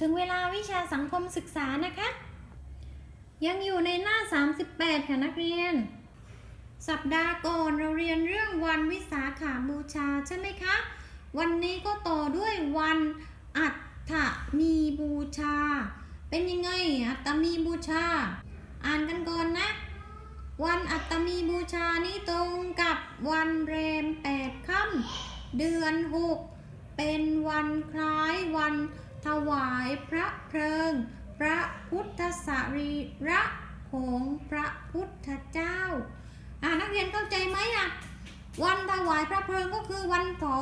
ถึงเวลาวิชาสังคมศึกษานะคะ ยังอยู่ในหน้า 38 ค่ะนักเรียน สัปดาห์ก่อนเราเรียนเรื่องวันวิสาขาบูชาใช่ไหมคะ วันนี้ก็ต่อด้วยวันอัฏฐมีบูชา เป็นยังไงอัตมีบูชา อ่านกันก่อนนะ วันอัตตมีบูชานี้ตรงกับวันเรมแปดค่ำเดือนหกเป็นวันคล้ายวัน ถวายพระเพลิง พระพุทธสรีระของพระพุทธเจ้าอ่านักเรียนเข้าใจไหมอะวันถวายพระเพลิงก็คือวันเผา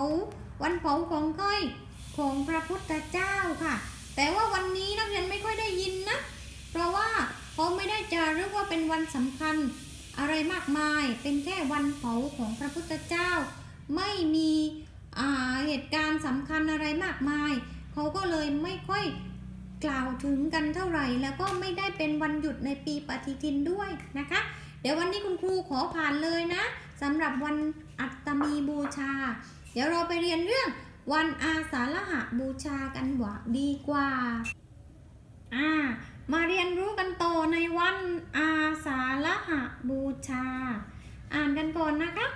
วันเผาของก้อยของพระพุทธเจ้าค่ะ แต่ว่าวันนี้นักเรียนไม่ค่อยได้ยินนะ เพราะว่าเขาไม่ได้จารึกว่าเป็นวันสำคัญอะไรมากมาย เป็นแค่วันเผาของพระพุทธเจ้า ไม่มีเหตุการณ์สำคัญอะไรมากมาย เขาก็เลยไม่ค่อยกล่าวถึงกันเท่าไหร่ แล้วก็ไม่ได้เป็นวันหยุดในปีปฏิทินด้วยนะคะ เดี๋ยววันนี้คุณครูขอผ่านเลยนะสำหรับวันอัตมีบูชา เดี๋ยวเราไปเรียนเรื่องวันอาสาฬหบูชากันหวาดีกว่าอ่ามาเรียนรู้กันต่อในวันอาสาฬหบูชา อ่านกันก่อนนะคะ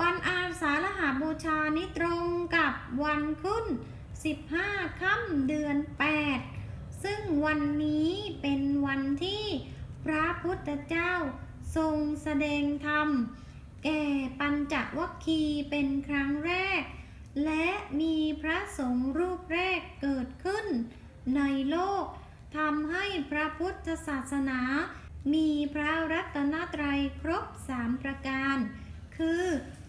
วันอาสาฬหบูชานี้ตรงกับวันขึ้น 15ค่ำเดือน 8 ซึ่งวันนี้เป็นวันที่พระพุทธเจ้าทรงแสดงธรรม แก่ปัญจวัคคีย์เป็นครั้งแรก และมีพระสงฆ์รูปแรกเกิดขึ้น ในโลกทำให้พระพุทธศาสนา มีพระรัตนตรัยครบสามประการ คือ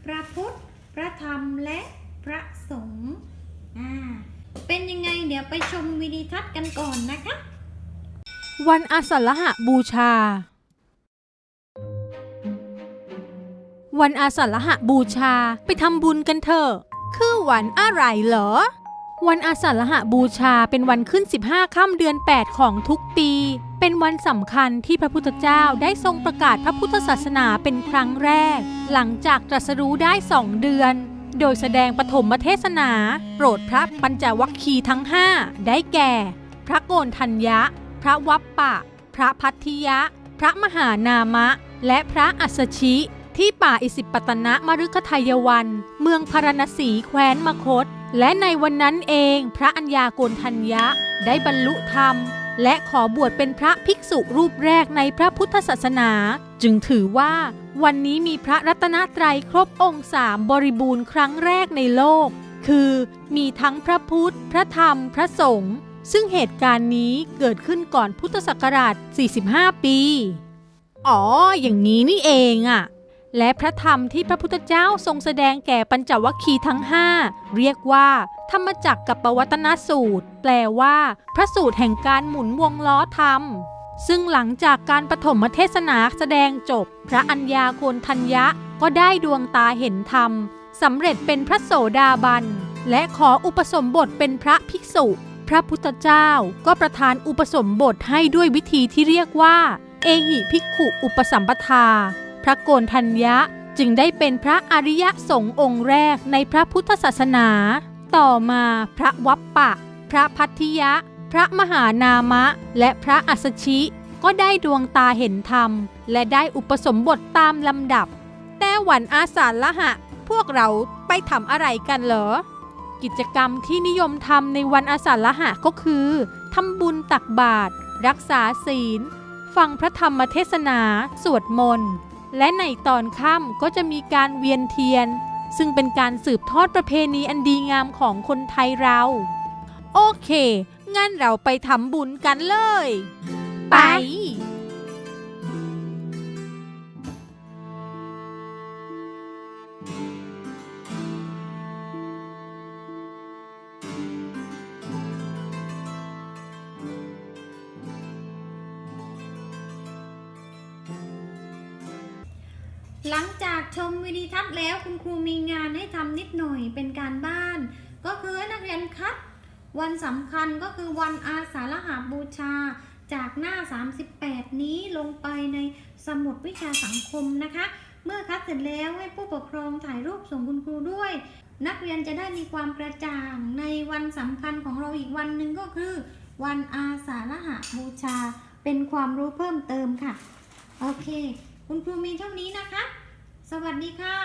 พระพุทธ พระธรรมและพระสงฆ์ เป็นยังไงเดี๋ยวไปชมวิดีทัศน์กันก่อนนะคะ วันอาสาฬหบูชา วันอาสาฬหบูชาไปทำบุญกันเถอะ คือวันอะไรเหรอ วันอาสาฬหบูชาเป็นวันขึ้น 15ค่ำเดือน 8 ของทุกปี เป็นวันสำคัญที่พระพุทธเจ้าได้ทรงประกาศพระพุทธศาสนาเป็นครั้งแรก หลังจากตรัสรู้ได้สองเดือน โดยแสดงปฐมเทศนา โปรดพระปัญจวัคคีย์ทั้ง5ได้แก่ พระโกนทัญญะ พระวัปปะ พระพัทธิยะ พระมหานามะ และพระอัสชิ ที่ป่าอิสิปตนะมฤคทายวัน เมืองพารณสีแคว้นมคต และในวันนั้นเอง พระอัญญาโกนทัญญะได้บรรลุธรรม และขอบวชเป็นพระภิกษุรูปแรกในพระพุทธศาสนา จึงถือว่าวันนี้มีพระรัตนตรัยครบองค์สามบริบูรณ์ครั้งแรกในโลก คือมีทั้งพระพุทธ พระธรรม พระสงฆ์ซึ่งเหตุการณ์นี้เกิดขึ้นก่อนพุทธศักราช 45 ปี อ๋อ อย่างนี้นี่เองอะ และพระธรรมที่พระพุทธเจ้าทรงแสดงแก่ปัญจวัคคีย์ทั้ง 5 เรียกว่า ธรรมจักรกับปวัตนสูตร แปลว่า พระสูตรแห่งการหมุนวงล้อธรรม ซึ่งหลังจากการปฐมเทศนาแสดงจบ พระอัญญาโกนทัญญะก็ได้ดวงตาเห็นธรรมสำเร็จเป็นพระโสดาบัน และขออุปสมบทเป็นพระภิกษุ พระพุทธเจ้าก็ประทานอุปสมบทให้ด้วยวิธีที่เรียกว่า เอหิภิกขุอุปสัมปทา พระโกนทัญญะจึงได้เป็นพระอริยสงฆ์องค์แรกในพระพุทธศาสนา ต่อมาพระวัปปะ พระพัทธิยะ พระมหานามะ และพระอัสชิ ก็ได้ดวงตาเห็นธรรม และได้อุปสมบทตามลำดับ แต่วันอาสาฬหะ พวกเราไปทำอะไรกันเหรอ กิจกรรมที่นิยมทำในวันอาสาฬหะก็คือทำบุญตักบาตรรักษาศีล ฟังพระธรรมเทศนา สวดมนต์ และในตอนค่ำก็จะมีการเวียนเทียน ซึ่งเป็นการสืบทอดประเพณีอันดีงามของคนไทยเรา โอเค งั้นเราไปทำบุญกันเลย ไป หลังจากชมวิดีทัศน์แล้วคุณครูมีงานให้ทำนิดหน่อยเป็นการบ้าน ก็คือนักเรียนครับวันสำคัญก็คือวันอาสาฬหาบูชา จากหน้า 38 นี้ลงไปในสมุดวิชาสังคมนะคะ เมื่อคัดเสร็จแล้วให้ผู้ปกครองถ่ายรูปส่งคุณครูด้วย นักเรียนจะได้มีความกระจ่างในวันสำคัญของเราอีกวันหนึ่งก็คือ วันอาสาฬหาบูชา เป็นความรู้เพิ่มเติมค่ะ โอเค คุณครูมีเท่านี้นะคะ สวัสดีค่ะ